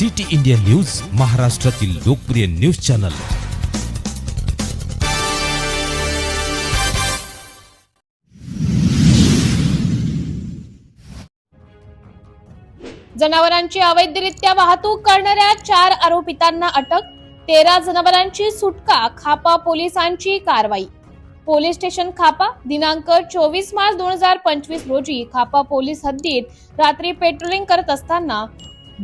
City India news महाराष्ट्रातील लोकप्रिय news channel. जनावरांची अवैधरित्या वाहतूक करणाऱ्या चार आरोपितांना अटक तेरा जनावरांची सुटका खापा पोलिसांची कारवाई. पोलीस स्टेशन खापा दिनांक चोवीस मार्च दोन हजार पंचवीस रोजी खापा पोलीस हद्दीत रात्री पेट्रोलिंग करत असताना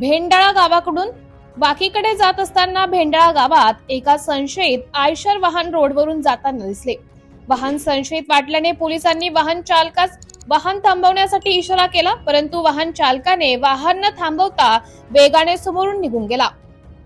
भेंडाळा गावाकडून बाकीकडे जात असताना भेंडाळा गावात एका संशयित आयशर वाहन रोडवरून जाताना दिसले. वाहन संशयित वाटल्याने पोलिसांनी वाहन चालकास वाहन थांबवण्यासाठी इशारा केला परंतु वाहन चालकाने वाहन न थांबवता वेगाने समोरून निघून गेला.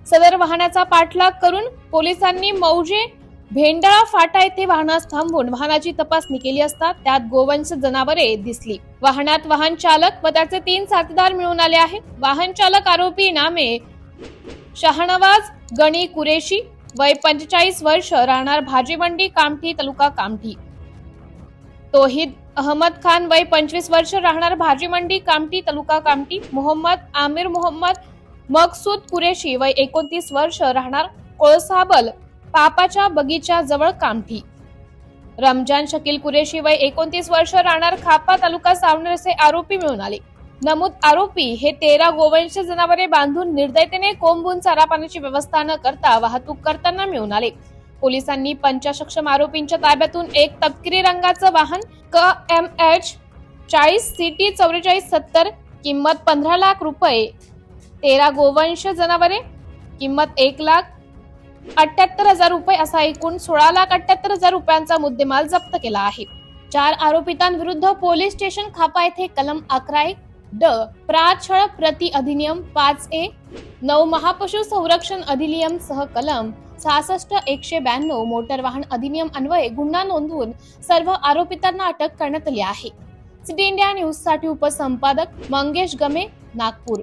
सदर वाहनाचा पाठलाग करून पोलिसांनी मौजे भेंडाळा फाटा येथे वाहनास थांबवून वाहनाची तपासणी केली असता त्यात गोवंश जनावरे दिसली. वाहनात वाहन चालक व त्याचे तीन साथीदार मिळून आले आहेत. वाहन चालक आरोपी नामे शहानवाज गणी कुरेशी वय पंचेचाळीस वर्ष राहणार भाजीमंडी कामठी तालुका कामठी. तोहिद अहमद खान वय पंचवीस वर्ष राहणार भाजीमंडी कामठी तालुका कामठी. मोहम्मद आमिर मोहम्मद मकसूद कुरेशी वय एकोणतीस वर्ष राहणार कोळसाबल पापाच्या बगीच्या जवळ कामठी. रमजान शकील कुरेशी वय एकोणतीस वर्ष राहणार खापा तालुका सावनेर असे आरोपी मिळून आले. नमूद आरोपी हे तेरा गोवंश जनावरे बांधून निर्दयतेने कोंबून चारा पाण्याची व्यवस्था न करता वाहतूक करताना मिळून आले. पोलिसांनी पंचासक्षम आरोपींच्या ताब्यातून एक तपकिरी रंगाचं वाहन क एम एच चाळीस सी टी चौवेचाळीस सत्तर किंमत पंधरा लाख रुपये तेरा गोवंश जनावरे किंमत एक लाख अठ्याहत्तर हजार रुपये असा एकूण सोळा लाख अठ्याहत्तर हजार रुपयांचा मुद्देमाल जप्त केला आहे. चार आरोपितांविरुद्ध पोलीस स्टेशन खापा येथे कलम अकरा एक ड प्राछळ प्रति अधिनियम पाच ए नऊ महापशु संरक्षण अधिनियम सह कलम सहासष्ट एकशे ब्याण्णव मोटर वाहन अधिनियम अन्वये गुन्हा नोंदवून सर्व आरोपितांना अटक करण्यात आली आहे. सिटी इंडिया न्यूजसाठी उपसंपादक मंगेश गमे नागपूर.